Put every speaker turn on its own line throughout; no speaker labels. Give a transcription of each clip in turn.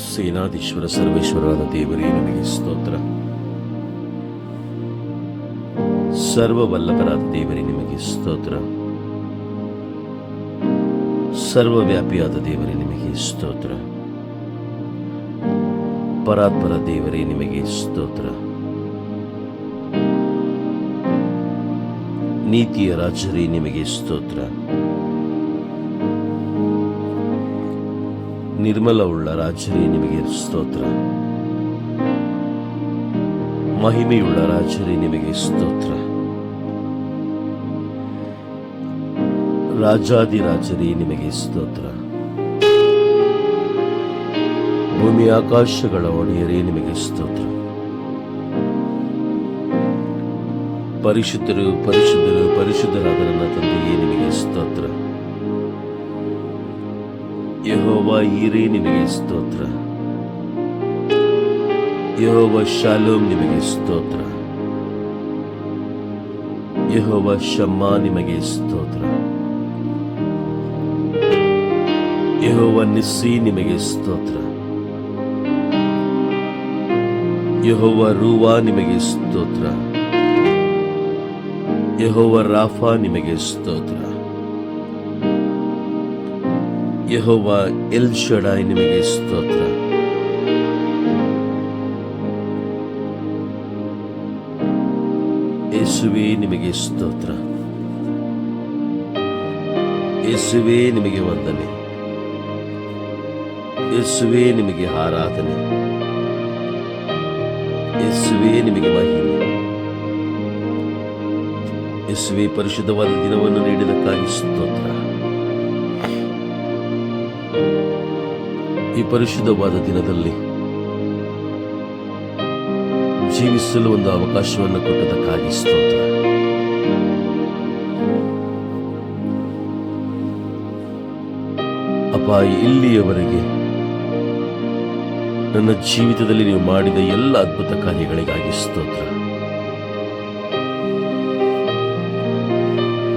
ಸೇನಾಧೀಶ್ವರ, ಸರ್ವೇಶ್ವರರಾದ ದೇವರೇ, ನಿಮಗೆ ಸ್ತೋತ್ರ. ಸರ್ವವಲ್ಲಭರಾದ ದೇವರೇ, ನಿಮಗೆ ಸ್ತೋತ್ರ. ಸರ್ವವ್ಯಾಪಿಯಾದ ದೇವರೇ, ನಿಮಗೆ ಸ್ತೋತ್ರ. ಪರಾತ್ಪರ ದೇವರೇ, ನಿಮಗೆ ಸ್ತೋತ್ರ. ನೀತಿಯ ರಾಜರೇ, ನಿಮಗೆ ಸ್ತೋತ್ರ. ನಿರ್ಮಲವುಳ್ಳ ರಾಜರೇ ನಿಮಗೆ ಸ್ತೋತ್ರ. ಮಹಿಮೆಯುಳ್ಳ ರಾಜರೇ ನಿಮಗೆ ಸ್ತೋತ್ರ. ರಾಜಾದಿ ರಾಜಾದಿರಾಜರೇ ನಿಮಗೆ ಸ್ತೋತ್ರ. ಭೂಮಿ ಆಕಾಶಗಳ ಒಡೆಯರೇ ನಿಮಗೆ ಸ್ತೋತ್ರ. ಪರಿಶುದ್ಧರು ಪರಿಶುದ್ಧರು, ಪರಿಶುದ್ಧರಾದ ನನ್ನ ತಂದೆಯೇ ನಿಮಗೆ ಸ್ತೋತ್ರ. ಯಹೋವ ಇರಿ ನಿಮಗೆ ಸ್ತೋತ್ರ. ಯಹೋವ ಶಾಲೋಮ್, ನಿಮಗೆ ಸ್ತೋತ್ರ. ಯಹೋವ ಶಮ್ಮ, ನಿಮಗೆ ಸ್ತೋತ್ರ. ಯಹೋವ ನಿಸ್ಸಿ, ನಿಮಗೆ ಸ್ತೋತ್ರ. ಯಹೋವ ರೂವಾ, ನಿಮಗೆ ಸ್ತೋತ್ರ. ಯಹೋವ ರಾಫಾ, ನಿಮಗೆ ಸ್ತೋತ್ರ. ಯಹೋವ ಎಲ್ ಶಡಾಯ್ ನಿಮಗೆ ಸ್ತೋತ್ರ. ಯೇಸುವೆ ನಿಮಗೆ ಸ್ತೋತ್ರ. ಯೇಸುವೆ ನಿಮಗೆ ವಂದನೆ. ಯೇಸುವೆ ನಿಮಗೆ ಆರಾಧನೆ. ಯೇಸುವೆ ನಿಮಗೆ ಮಹಿಮೆ. ಯೇಸುವೆ ಪರಿಶುದ್ಧವಾದ ದಿನವನ್ನು ನೀಡಿದಕ್ಕಾಗಿ ಸ್ತೋತ್ರ. ಈ ಪರಿಶುದ್ಧವಾದ ದಿನದಲ್ಲಿ ಜೀವಿಸಲು ಒಂದು ಅವಕಾಶವನ್ನು ಕೊಟ್ಟದಕ್ಕಾಗಿ ಸ್ತೋತ್ರ. ಅಪ್ಪ, ಇಲ್ಲಿಯವರೆಗೆ ನನ್ನ ಜೀವಿತದಲ್ಲಿ ನೀವು ಮಾಡಿದ ಎಲ್ಲ ಅದ್ಭುತ ಕಾರ್ಯಗಳಿಗಾಗಿ ಸ್ತೋತ್ರ.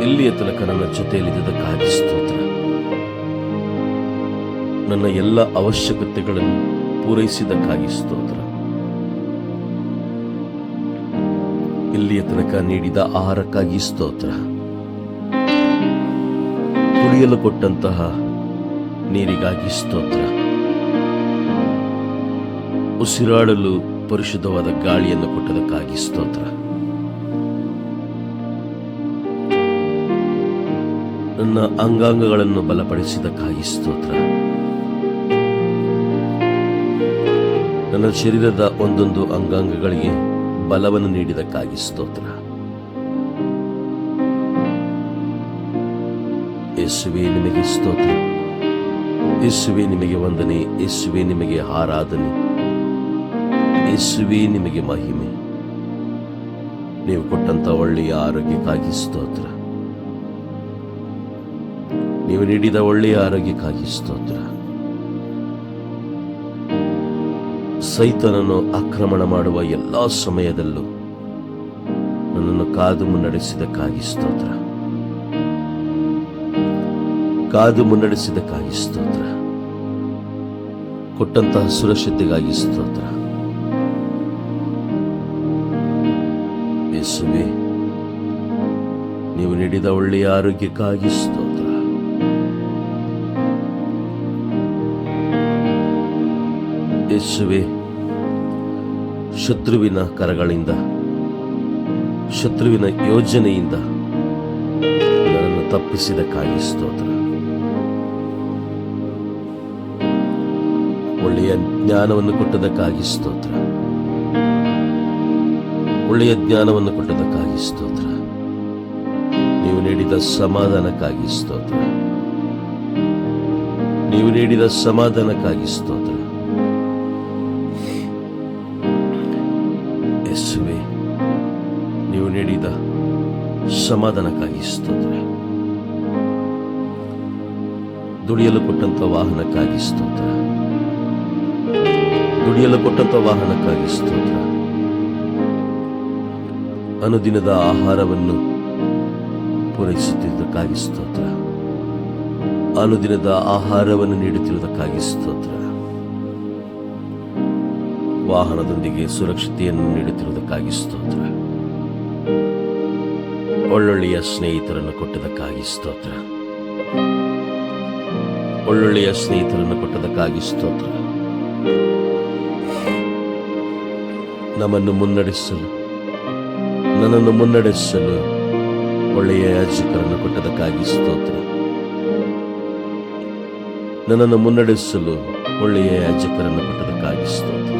ಇಲ್ಲಿಯ ತನಕ ನನ್ನ ಜೊತೆಯಲ್ಲಿದ್ದಕ್ಕಾಗಿ ಸ್ತೋತ್ರ. ನನ್ನ ಎಲ್ಲ ಅವಶ್ಯಕತೆಗಳನ್ನು ಪೂರೈಸಿದ್ದಕ್ಕಾಗಿ ಸ್ತೋತ್ರ. ಇಲ್ಲಿಯ ತನಕ ನೀಡಿದ ಆಹಾರಕ್ಕಾಗಿ ಸ್ತೋತ್ರ. ಕುಡಿಯಲು ಕೊಟ್ಟಂತಹ ನೀರಿಗಾಗಿ ಸ್ತೋತ್ರ. ಉಸಿರಾಡಲು ಪರಿಶುದ್ಧವಾದ ಗಾಳಿಯನ್ನು ಕೊಟ್ಟದಕ್ಕಾಗಿ ಸ್ತೋತ್ರ. ನನ್ನ ಅಂಗಾಂಗಗಳನ್ನು ಬಲಪಡಿಸಿದಕ್ಕಾಗಿ ಸ್ತೋತ್ರ. ನನ್ನ ಶರೀರದ ಒಂದೊಂದು ಅಂಗಾಂಗಗಳಿಗೆ ಬಲವನ್ನು ನೀಡಿದಕ್ಕಾಗಿ ಸ್ತೋತ್ರ. ಯೇಸುವೆ, ನಿಮಗೆ ಸ್ತೋತ್ರ. ಯೇಸುವೆ, ನಿಮಗೆ ವಂದನೆ. ಯೇಸುವೆ, ನಿಮಗೆ ಆರಾಧನೆ. ಯೇಸುವೆ, ನಿಮಗೆ ಮಹಿಮೆ. ನೀವು ಕೊಟ್ಟಂತ ಒಳ್ಳೆಯ ಆರೋಗ್ಯಕ್ಕಾಗಿ ಸ್ತೋತ್ರ. ನೀವು ನೀಡಿದ ಒಳ್ಳೆಯ ಆರೋಗ್ಯಕ್ಕಾಗಿ ಸ್ತೋತ್ರ. ಸೈತನನ್ನು ಆಕ್ರಮಣ ಮಾಡುವ ಎಲ್ಲ ಸಮಯದಲ್ಲೂ ನನ್ನನ್ನು ಕಾದು ಮುನ್ನಡೆಸಿದಕ್ಕಾಗಿ ಸ್ತೋತ್ರ. ಕಾದು ಮುನ್ನಡೆಸಿದಕ್ಕಾಗಿ ಸ್ತೋತ್ರ. ಕೊಟ್ಟಂತಹ ಸುರಕ್ಷತೆಗಾಗಿ ಸ್ತೋತ್ರ. ನೀವು ನೀಡಿದ ಒಳ್ಳೆಯ ಆರೋಗ್ಯಕ್ಕಾಗಿ ಸ್ತೋತ್ರ. ಯೇಸುವೆ ಶತ್ರುವಿನ ಕರಗಳಿಂದ, ಶತ್ರುವಿನ ಯೋಜನೆಯಿಂದ ನನ್ನನ್ನು ತಪ್ಪಿಸಿದಕ್ಕಾಗಿ ಸ್ತೋತ್ರ. ಒಳ್ಳೆಯ ಜ್ಞಾನವನ್ನು ಕೊಟ್ಟದಕ್ಕಾಗಿ ಸ್ತೋತ್ರ. ಒಳ್ಳೆಯ ಜ್ಞಾನವನ್ನು ಕೊಟ್ಟದಕ್ಕಾಗಿ ಸ್ತೋತ್ರ. ನೀವು ನೀಡಿದ ಸಮಾಧಾನಕ್ಕಾಗಿ ಸ್ತೋತ್ರ. ನೀವು ನೀಡಿದ ಸಮಾಧಾನಕ್ಕಾಗಿ ಸ್ತೋತ್ರ. ಯೇಸುವೆ, ನೀವು ನೀಡಿದ ಸಮಾಧಾನಕ್ಕಾಗಿ ಸ್ತೋತ್ರ. ದುಡಿಯಲು ಕೊಟ್ಟಂತ ವಾಹನಕ್ಕಾಗಿ ಸ್ತೋತ್ರ. ದುಡಿಯಲು ಕೊಟ್ಟಂತ ವಾಹನಕ್ಕಾಗಿ ಸ್ತೋತ್ರ. ಅನುದಿನದ ಆಹಾರವನ್ನು ಪೂರೈಸುತ್ತಿರುವುದಕ್ಕಾಗಿ ಸ್ತೋತ್ರ. ಅನುದಿನದ ಆಹಾರವನ್ನು ನೀಡುತ್ತಿರುವುದಕ್ಕಾಗಿ ಸ್ತೋತ್ರ. ವಾಹನದೊಂದಿಗೆ ಸುರಕ್ಷತೆಯನ್ನು ನೀಡುತ್ತಿರುವುದಕ್ಕಾಗಿ ಸ್ತೋತ್ರ. ಒಳ್ಳೊಳ್ಳೆಯ ಸ್ನೇಹಿತರನ್ನು ಕೊಟ್ಟದಕ್ಕಾಗಿ ಸ್ತೋತ್ರ. ಒಳ್ಳೊಳ್ಳೆಯ ಸ್ನೇಹಿತರನ್ನು ಕೊಟ್ಟದಕ್ಕಾಗಿ ಸ್ತೋತ್ರ. ನಮ್ಮನ್ನು ಮುನ್ನಡೆಸಲು, ನನ್ನನ್ನು ಮುನ್ನಡೆಸಲು ಒಳ್ಳೆಯ ಯಾಜಕರನ್ನು ಕೊಟ್ಟದಕ್ಕಾಗಿ ಸ್ತೋತ್ರ. ನನ್ನನ್ನು ಮುನ್ನಡೆಸಲು ಒಳ್ಳೆಯ ಯಾಜಕರನ್ನು ಕೊಟ್ಟದಕ್ಕಾಗಿ ಸ್ತೋತ್ರ.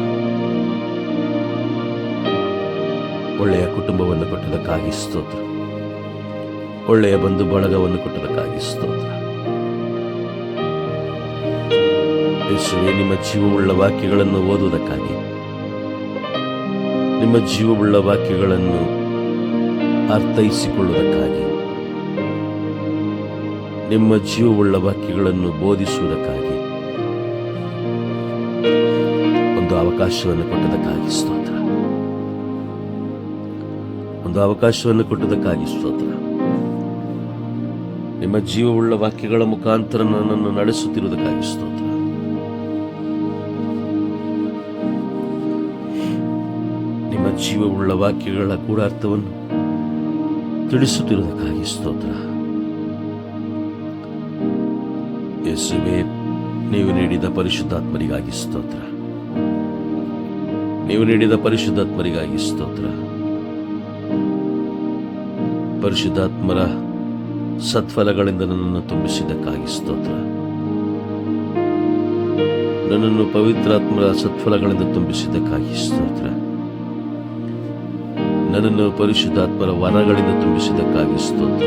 ಒಳ್ಳೆಯ ಕುಟುಂಬವನ್ನು ಕೊಟ್ಟದಕ್ಕಾಗಿ ಸ್ತೋತ್ರ. ಒಳ್ಳೆಯ ಬಂಧು ಬಳಗವನ್ನು ಕೊಟ್ಟದಕ್ಕಾಗಿ ಸ್ತೋತ್ರ. ಯೇಸುವೆ, ನಿಮ್ಮ ಜೀವವುಳ್ಳ ವಾಕ್ಯಗಳನ್ನು ಓದುವುದಕ್ಕಾಗಿ. ನಿಮ್ಮ ಜೀವವುಳ್ಳ ವಾಕ್ಯಗಳನ್ನು ಅರ್ಥೈಸಿಕೊಳ್ಳುವುದಕ್ಕಾಗಿ. ನಿಮ್ಮ ಜೀವವುಳ್ಳ ವಾಕ್ಯಗಳನ್ನು ಬೋಧಿಸುವುದಕ್ಕಾಗಿ. ಒಂದು ಅವಕಾಶವನ್ನು ಕೊಟ್ಟದಕ್ಕಾಗಿ ಸ್ತೋತ್ರ. ಒಂದು ಅವಕಾಶವನ್ನು ಕೊಟ್ಟದಕ್ಕಾಗಿ ಸ್ತೋತ್ರ. ನಿಮ್ಮ ಜೀವವುಳ್ಳ ವಾಕ್ಯಗಳ ಮುಖಾಂತರ ನನ್ನನ್ನು ನಡೆಸುತ್ತಿರುವುದಕ್ಕಾಗಿ ಸ್ತೋತ್ರ. ನಿಮ್ಮ ಜೀವವುಳ್ಳ ವಾಕ್ಯಗಳ ಗೂಢಾರ್ಥವನ್ನು ತಿಳಿಸುತ್ತಿರುವುದಕ್ಕಾಗಿ ಸ್ತೋತ್ರ. ಯೇಸುವೆ, ನೀವು ನೀಡಿದ ಪರಿಶುದ್ಧಾತ್ಮರಿಗಾಗಿ ಸ್ತೋತ್ರ. ನೀವು ನೀಡಿದ ಪರಿಶುದ್ಧಾತ್ಮರಿಗಾಗಿ ಸ್ತೋತ್ರ. ಪರಿಶುದ್ಧಾತ್ಮರ ಸತ್ಫಲಗಳಿಂದ ನನ್ನನ್ನು ತುಂಬಿಸಿದ್ದಕ್ಕಾಗಿ ಸ್ತೋತ್ರ. ನನ್ನನ್ನು ಪವಿತ್ರಾತ್ಮರ ಸತ್ಫಲಗಳಿಂದ ತುಂಬಿಸಿದ್ದಕ್ಕಾಗಿ ಸ್ತೋತ್ರ. ನನ್ನನ್ನು ಪರಿಶುದ್ಧಾತ್ಮರ ವರಗಳಿಂದ ತುಂಬಿಸಿದ್ದಕ್ಕಾಗಿ ಸ್ತೋತ್ರ.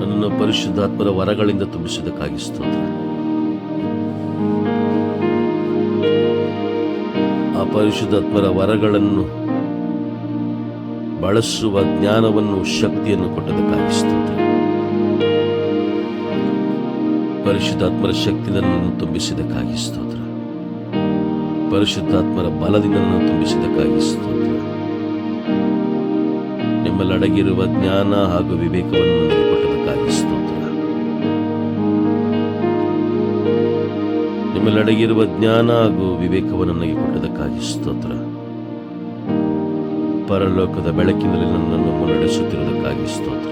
ನನ್ನನ್ನು ಪರಿಶುದ್ಧಾತ್ಮರ ವರಗಳಿಂದ ತುಂಬಿಸಿದ್ದಕ್ಕಾಗಿ ಸ್ತೋತ್ರ. ಆ ಪರಿಶುದ್ಧಾತ್ಮರ ವರಗಳನ್ನು ಬಳಸುವ ಜ್ಞಾನವನ್ನು ಶಕ್ತಿಯನ್ನು ಕೊಟ್ಟದಕ್ಕಾಗಿ ಸ್ತೋತ್ರ ಪರಿಶುದ್ಧಾತ್ಮರ ಶಕ್ತಿ ನನ್ನನ್ನು ತುಂಬಿಸಿದಕ್ಕಾಗಿ ಸ್ತೋತ್ರ ಪರಿಶುದ್ಧಾತ್ಮರ ಬಲದಿಂದ ನನ್ನನ್ನು ಸ್ತೋತ್ರ ಸ್ತೋತ್ರ ನಿಮ್ಮಲ್ಲಡಗಿರುವ ಜ್ಞಾನ ಹಾಗೂ ವಿವೇಕವನ್ನು ನನಗೆ ಕೊಟ್ಟದಕ್ಕಾಗಿ ಸ್ತೋತ್ರ ನಿಮ್ಮಲ್ಲಡಗಿರುವ ಜ್ಞಾನ ಹಾಗೂ ವಿವೇಕವನ್ನು ನನಗೆ ಕೊಟ್ಟದಕ್ಕಾಗಿ ಸ್ತೋತ್ರ ಪರಲೋಕದ ಬೆಳಕಿನಲ್ಲಿ ನನ್ನನ್ನು ನಡೆಸುತ್ತಿರುವುದಕ್ಕಾಗಿ ಸ್ತೋತ್ರ.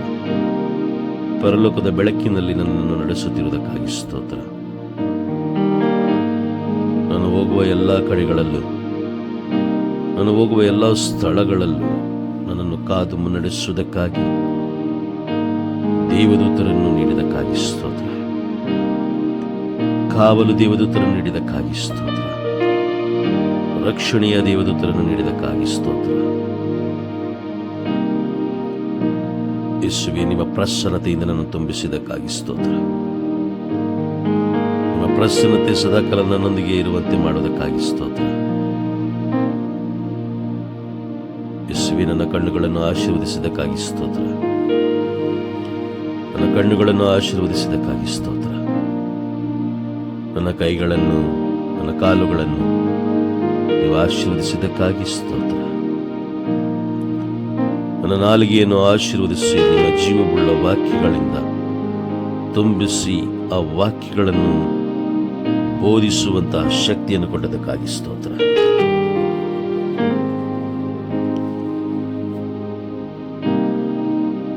ಪರಲೋಕದ ಬೆಳಕಿನಲ್ಲಿ ನನ್ನನ್ನು ನಡೆಸುತ್ತಿರುವುದಕ್ಕಾಗಿ ಸ್ತೋತ್ರ. ನಾನು ಹೋಗುವ ಎಲ್ಲ ಕಡೆಗಳಲ್ಲೂ, ನಾನು ಹೋಗುವ ಎಲ್ಲ ಸ್ಥಳಗಳಲ್ಲೂ ನನ್ನನ್ನು ಕಾದು ಮುನ್ನಡೆಸುವುದಕ್ಕಾಗಿ ದೇವದೂತರನ್ನು ನೀಡಿದಕ್ಕಾಗಿ ಸ್ತೋತ್ರ. ಕಾವಲು ದೇವದೂತರನ್ನು ನೀಡಿದಕ್ಕಾಗಿ ಸ್ತೋತ್ರ. ರಕ್ಷಣೆಯ ದೇವದೂತರನ್ನು ನೀಡಿದಕ್ಕಾಗಿ ಸ್ತೋತ್ರ. ಯೇಸುವೆ ನಿಮ್ಮ ಪ್ರಸನ್ನತೆಯಿಂದ ನನ್ನ ತುಂಬಿಸಿದಕ್ಕಾಗಿ ಸ್ತೋತ್ರ. ನಿಮ್ಮ ಪ್ರಸನ್ನತೆ ಸದಾಕಾಲ ನನ್ನೊಂದಿಗೆ ಇರುವಂತೆ ಮಾಡುವುದಕ್ಕಾಗಿ ಸ್ತೋತ್ರ. ಯೇಸುವೆ ನನ್ನ ಕಣ್ಣುಗಳನ್ನು ಆಶೀರ್ವದಿಸಿದಕ್ಕಾಗಿ ಸ್ತೋತ್ರ. ನನ್ನ ಕಣ್ಣುಗಳನ್ನು ಆಶೀರ್ವದಿಸಿದಕ್ಕಾಗಿ ಸ್ತೋತ್ರ. ನನ್ನ ಕೈಗಳನ್ನು, ನನ್ನ ಕಾಲುಗಳನ್ನು ನೀವು ಆಶೀರ್ವದಿಸಿದ್ದಕ್ಕಾಗಿ ಸ್ತೋತ್ರ. ನನ್ನ ನಾಲಿಗೆಯನ್ನು ಆಶೀರ್ವದಿಸಿ ನಿಮ್ಮ ಜೀವವುಳ್ಳ ವಾಕ್ಯಗಳಿಂದ. ತುಂಬಿಸಿ ಆ ವಾಕ್ಯಗಳನ್ನು ಬೋಧಿಸುವಂತಹ ಶಕ್ತಿಯನ್ನು ಕೊಟ್ಟದಕ್ಕಾಗಿ ಸ್ತೋತ್ರ.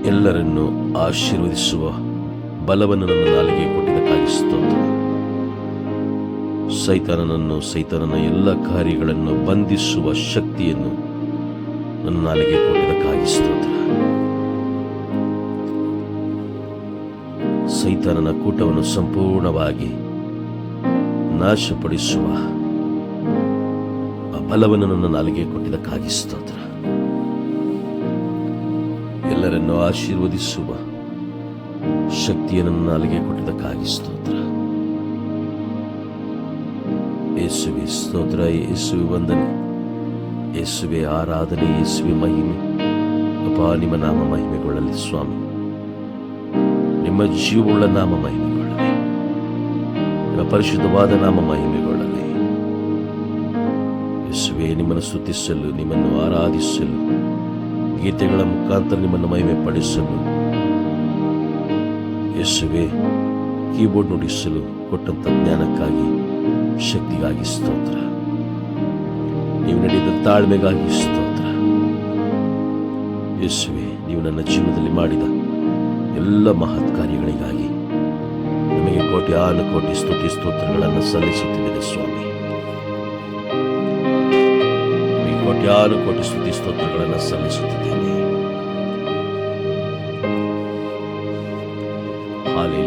ಎಲ್ಲರನ್ನು ಆಶೀರ್ವದಿಸುವ ಬಲವನ್ನು ನನ್ನ ನಾಲಿಗೆ ಕೊಟ್ಟಿದ್ದಕ್ಕಾಗಿ ಸ್ತೋತ್ರ. ಸೈತಾನನನ್ನು ಸೈತಾನನ ಎಲ್ಲ ಕಾರ್ಯಗಳನ್ನು ಬಂಧಿಸುವ ಶಕ್ತಿಯನ್ನು ನನ್ನ ನಾಲಿಗೆ ಕೊಟ್ಟಿದ್ದಕ್ಕಾಗಿ ಸ್ತೋತ್ರ. ಸೈತಾನನ ಕೂಟವನ್ನು ಸಂಪೂರ್ಣವಾಗಿ ನಾಶಪಡಿಸುವ ಆ ಬಲವನ್ನು ನನ್ನ ನಾಲಿಗೆ ಕೊಟ್ಟಿದ್ದಕ್ಕಾಗಿ ಸ್ತೋತ್ರ. ಎಲ್ಲರನ್ನು ಆಶೀರ್ವದಿಸುವ ಶಕ್ತಿಯನ್ನು ನನ್ನ ನಾಲಿಗೆ ಕೊಟ್ಟಿದ್ದಕ್ಕಾಗಿ ಸ್ತೋತ್ರ. ಯೇಸುವೆ ಸ್ತೋತ್ರ ಯೇಸುವೆ ವಂದನೆ. ಯೇಸುವೆ, ಆರಾಧನೆ ಯೇಸುವೆ, ಮಹಿಮೆ. ಅಪ್ಪ, ನಿಮ್ಮ ನಾಮ ಮಹಿಮೆಗೊಳ್ಳಲಿ ಸ್ವಾಮಿ. ನಿಮ್ಮ ಜೀವವುಳ್ಳ ನಾಮ ಮಹಿಮೆಗೊಳ್ಳಲಿ. ನಿಮ್ಮ ಪರಿಶುದ್ಧವಾದ ನಾಮ ಮಹಿಮೆಗೊಳ್ಳಲಿ. ಯೇಸುವೆ, ನಿಮ್ಮನ್ನು ಸ್ತುತಿಸಲು, ನಿಮ್ಮನ್ನು ಆರಾಧಿಸಲು, ಗೀತೆಗಳ ಮುಖಾಂತರ ನಿಮ್ಮನ್ನು ಮಹಿಮೆ ಪಡಿಸಲು ಯೇಸುವೆ, ಕೀಬೋರ್ಡ್ ನುಡಿಸಲು ಕೊಟ್ಟಂತ ಜ್ಞಾನಕ್ಕಾಗಿ, ಶಕ್ತಿಗಾಗಿ ಸ್ತೋತ್ರ. ತಾಳ್ಮೆಗಾಗಿ ಸ್ತೋತ್ರ. ಯೇಸುವೆ, ನೀವು ನನ್ನ ಜೀವನದಲ್ಲಿ ಮಾಡಿದ ಎಲ್ಲ ಮಹತ್ ಕಾರ್ಯಗಳಿಗಾಗಿ ನಿಮಗೆ ಕೋಟಿ ಆನು ಕೋಟಿ ಸ್ತುತಿ ಸ್ತೋತ್ರಗಳನ್ನು ಸಲ್ಲಿಸುತ್ತಿದ್ದೇನೆ ಸ್ವಾಮಿ. ಕೋಟಿ, ಆರು ಕೋಟಿ ಸ್ತುತಿ ಸ್ತೋತ್ರಗಳನ್ನು ಸಲ್ಲಿಸುತ್ತಿದ್ದೇನೆ. Hallelujah.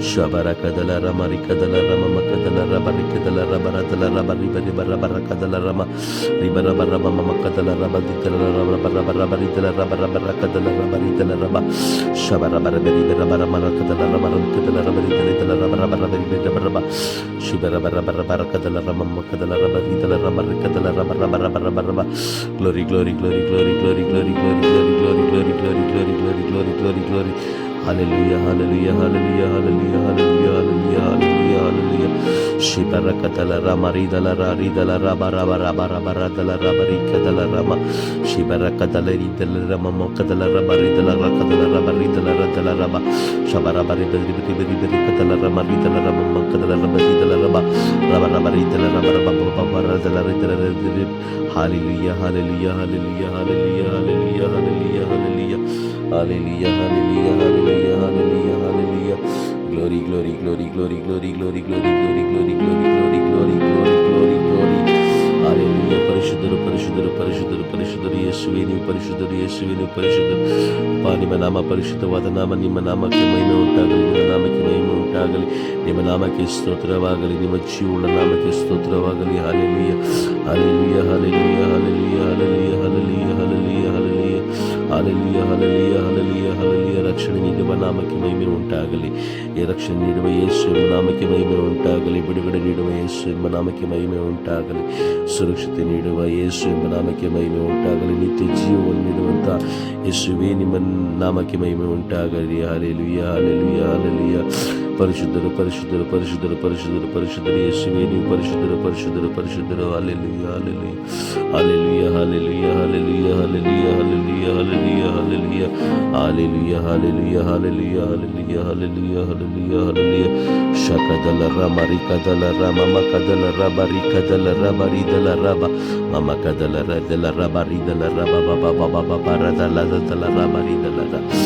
Shabarakadala Rama Rikadala Rama Makadala Raba Rikadala Raba Radala Raba Riba Riba Raba Rakadala Rama Riba Raba Rama Mamakadala Raba Dikala Raba Raba Raba Ridala Raba Raba Rakadala Raba Ridala Raba shabara Raba Riba Raba Rama Rakadala Rama Rakadala Raba Ridala Raba Raba Raba Riba rama Raba Shibaraba Raba Raba Rakadala Rama Makadala Raba rama Raba Rakadala Raba Raba Raba rama Raba Glory Glory Glory Glory Glory Glory Glory Glory Glory Glory Glory Glory Glory Glory Glory Glory hallelujah, hallelujah, hallelujah, hallelujah, hallelujah, hallelujah, hallelujah, hallelujah. Shibarakatala ramarida la rarida la Raba Raba Raba rabarika da la rama. Shibarakatala rida la ramamokada la rabarida la rakada la rabarida la rada la raba. Shabarabarida ribribiribirikata la ramarida la ramamokada la rabarida la raba. Rabarabarida la rabarababarada la rida la rida. Hallelujah, hallelujah, hallelujah, hallelujah, hallelujah, hallelujah, hallelujah, hallelujah, hallelujah. Hallelujah, hallelujah, hallelujah. Glory, glory, glory, glory, glory, glory, glory, glory, glory, glory, glory, glory, glory, glory, glory. Hallelujah. ಪರಿಶುದ್ಧರು ಪರಿಶುದ್ಧರು ಪರಿಶುದ್ಧರು ಪರಿಶುದ್ಧರು ಯೇಸುವೆ ನೀವು ಪರಿಶುದ್ಧರು ಯೇಸುವೆ ನೀವು ಪರಿಶುದ್ಧರು ಅಪ್ಪ ನಿಮ್ಮ ನಾಮ ಪರಿಶುದ್ಧವಾದ ನಾಮ ನಿಮ್ಮ ನಾಮಕ್ಕೆ ಮಹಿಮೆ ಉಂಟಾಗಲಿ ನಿಮ್ಮ ನಾಮಕ್ಕೆ ಮಹಿಮೆ ಉಂಟಾಗಲಿ ನಿಮ್ಮ ನಾಮಕ್ಕೆ ಸ್ತೋತ್ರವಾಗಲಿ ನಿಮ್ಮ ಜೀವನ ನಾಮಕ್ಕೆ ಸ್ತೋತ್ರವಾಗಲಿ hallelujah hallelujah hallelujah hallelujah hallelujah hallelujah hallelujah hallelujah hallelujah hallelujah hallelujah ರಕ್ಷಣೆ ನೀಡುವ ನಾಮಕ್ಕೆ ಮಹಿಮೆ ಉಂಟಾಗಲಿ ಈ ರಕ್ಷಣೆ ನೀಡುವ ಯೇಸು ಎಂಬ ನಾಮಕ್ಕೆ ಮಹಿಮೆ ಉಂಟಾಗಲಿ ಬಿಡುಗಡೆ ನೀಡುವ ಯೇಸು ಎಂಬ ನಾಮಕ್ಕೆ ಮಹಿಮೆ ಉಂಟಾಗಲಿ ಸುರಕ್ಷತೆ ನೀಡುವ ಯೇಸು ಎಂಬ ನಾಮಕ್ಕೆ ಮಹಿಮೆ ಉಂಟಾಗಲಿ ನಿತ್ಯ ಜೀವವನ್ನು ನೀಡುವಂಥ ಯೇಸುವೇ ನಿಮ್ಮ ನಾಮಕ್ಕೆ ಮಹಿಮೆ ಉಂಟಾಗಲಿ ಹಾಲೆಲುಯ್ಯ ಹಾಲೆಲುಯ್ಯ ಹಾಲೆಲುಯ್ಯ പരിശുദ്ധര് പരിശുദ്ധര് പരിശുദ്ധര് പരിശുദ്ധര് പരിശുദ്ധര് യേശുവേ നീ പരിശുദ്ധര് പരിശുദ്ധര് പരിശുദ്ധര് hallelujah hallelujah hallelujah hallelujah hallelujah hallelujah hallelujah hallelujah hallelujah hallelujah hallelujah hallelujah hallelujah hallelujah ശകദല റമരി കദല റമ മകദല റബരി കദല റബരി ദല റബ മമ കദല റദല റബരി ദല റബ ബബ ബബ ബബ റദല ദല റബരി ദല റബ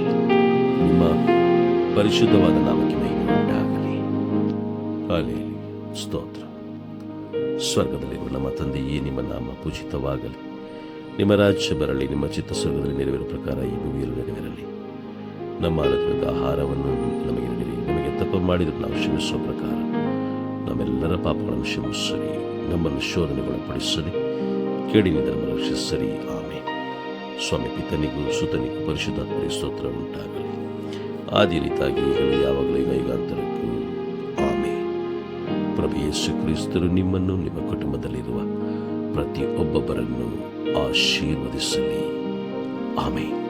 ನಿಮ್ಮ ಪರಿಶುದ್ಧವಾದ ನಾಮಕ್ಕೆ ಮಹಿಮೆ ಉಂಟಾಗಲಿ ಅಲೆ ಸ್ತೋತ್ರ ಸ್ವರ್ಗದಲ್ಲಿರುವ ನಮ್ಮ ತಂದೆಯೇ ನಿಮ್ಮ ನಾಮ ಪೂಜಿತವಾಗಲಿ. ನಿಮ್ಮ ರಾಜ್ಯ ಬರಲಿ, ನಿಮ್ಮ ಚಿತ್ತ ಸ್ವರ್ಗದಲ್ಲಿ ನೆರವೇರುವ ಪ್ರಕಾರ ಈ ಭೂಮಿಯಲ್ಲಿ ನೆರವೇರಲಿ. ನಮ್ಮ ಆರೋಗ್ಯದ ಆಹಾರವನ್ನು ನಮಗೆ ನೀಡಿ, ನಮಗೆ ತಪ್ಪು ಮಾಡಿದರೆ ನಾವು ಶ್ರಮಿಸುವ ಪ್ರಕಾರ ನಮ್ಮೆಲ್ಲರ ಪಾಪಗಳನ್ನು ಶ್ರಮಿಸರಿ ನಮ್ಮನ್ನು ಶೋಧನೆಗೊಳಪಡಿಸಲಿ ಕೇಡಿನಿಂದ ನಮ್ಮ ರಕ್ಷಿಸರಿ ಆಮೆ ಸ್ವಾಮಿ, ಪಿತನಿಗೂ ಸುತನಿಗೂ ಪರಿಶುದ್ಧಾತ್ಮರಿ ಸ್ತೋತ್ರ ಉಂಟಾಗಲಿ. ಆದಿ ರೀತಿಯಾಗಿ ಈಗಲೂ ಯಾವಾಗಲೂ ಕೈಗಾರ್ತರಕ್ಕೂ ಆಮೆ ಪ್ರಭು ಯೇಸು ಕ್ರಿಸ್ತರು ನಿಮ್ಮನ್ನು ನಿಮ್ಮ ಕುಟುಂಬದಲ್ಲಿರುವ ಪ್ರತಿಯೊಬ್ಬೊಬ್ಬರನ್ನು ಆಶೀರ್ವದಿಸಲಿ. ಆಮೆ